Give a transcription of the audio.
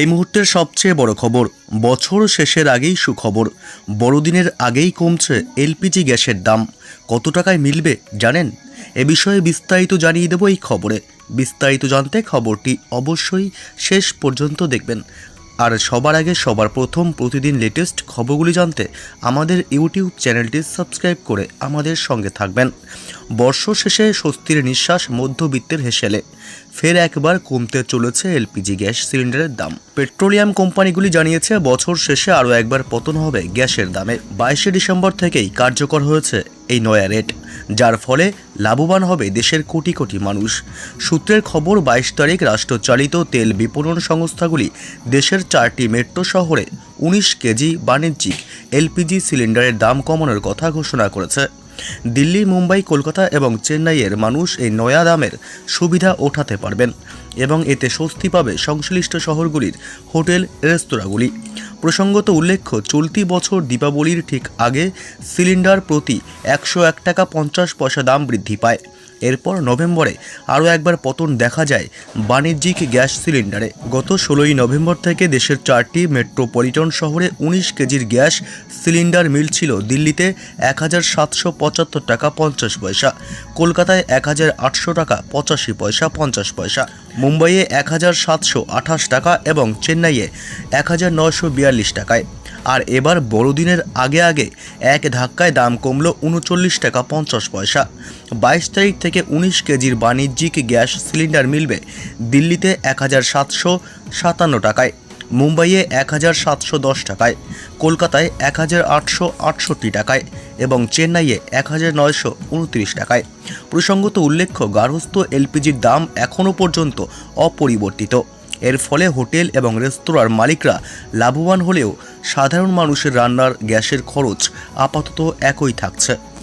এই মুহূর্তের সবচেয়ে বড় খবর, বছর শেষের আগেই সুখবর। বড়দিনের আগেই কমছে এলপিজি গ্যাসের দাম। কত টাকায় মিলবে জানেন? এ বিষয়ে বিস্তারিত জানিয়ে দেব এই খবরে। বিস্তারিত জানতে খবরটি অবশ্যই শেষ পর্যন্ত দেখবেন। আর সবার আগে সবার প্রথম প্রতিদিন লেটেস্ট খবরগুলি জানতে আমাদের ইউটিউব চ্যানেলটি সাবস্ক্রাইব করে আমাদের সঙ্গে থাকবেন। বর্ষ শেষে স্বস্তির নিঃশ্বাস মধ্যবিত্তের হেসেলে। ফের একবার কমতে চলেছে এলপিজি গ্যাস সিলিন্ডারের দাম। পেট্রোলিয়াম কোম্পানিগুলি জানিয়েছে, বছর শেষে আরও একবার পতন হবে গ্যাসের দামে। বাইশে ডিসেম্বর থেকেই কার্যকর হয়েছে এই নয়া রেট যার ফলে লাভবান হবে দেশের কোটি কোটি মানুষ। সূত্রের খবর, বাইশ তারিখ রাষ্ট্রচালিত তেল বিপণন সংস্থাগুলি দেশের চারটি মেট্রো শহরে উনিশ কেজি বাণিজ্যিক এলপিজি সিলিন্ডারের দাম কমানোর কথা ঘোষণা করেছে। দিল্লি, মুম্বাই, কলকাতা এবং চেন্নাইয়ের মানুষ এই নয়া দামের সুবিধা ওঠাতে পারবেন এবং এতে স্বস্তি পাবে সংশ্লিষ্ট শহরগুলির হোটেল, রেস্তোরাঁগুলি। প্রসঙ্গত উল্লেখ্য, চলতি বছর দীপাবলির ঠিক আগে সিলিন্ডার প্রতি একশো এক টাকা পঞ্চাশ পয়সা দাম বৃদ্ধি পায়। এরপর নভেম্বরে আরও একবার পতন দেখা যায় বাণিজ্যিক গ্যাস সিলিন্ডারে। গত ষোলোই নভেম্বর থেকে দেশের চারটি মেট্রোপলিটন শহরে উনিশ কেজির গ্যাস সিলিন্ডার মিলছিল দিল্লিতে এক হাজার সাতশো পঁচাত্তর টাকা পঞ্চাশ পয়সা, কলকাতায় এক হাজার আটশো টাকা পঁচাশি পয়সা পঞ্চাশ পয়সা, মুম্বাইয়ে এক হাজার সাতশো আঠাশ টাকা এবং চেন্নাইয়ে এক হাজার নয়শো বিয়াল্লিশ টাকায়। আর এবার বড়দিনের আগে আগে এক ধাক্কায় দাম কমলো উনচল্লিশ টাকা পঞ্চাশ পয়সা। বাইশ তারিখ থেকে উনিশ কেজির বাণিজ্যিক গ্যাস সিলিন্ডার মিলবে দিল্লিতে এক হাজার সাতশো সাতান্ন টাকায়, মুম্বাইয়ে এক হাজার সাতশো দশ টাকায়, কলকাতায় এক হাজার আটশো আটষট্টি টাকায় এবং চেন্নাইয়ে এক হাজার নয়শো উনত্রিশ টাকায়। প্রসঙ্গত উল্লেখ্য গার্হস্থ এলপিজির দাম এখনও পর্যন্ত অপরিবর্তিত। এর ফলে হোটেল এবং রেস্তোরাঁর মালিকরা লাভবান হলেও সাধারণ মানুষের রান্নার গ্যাসের খরচ আপাতত একই থাকছে।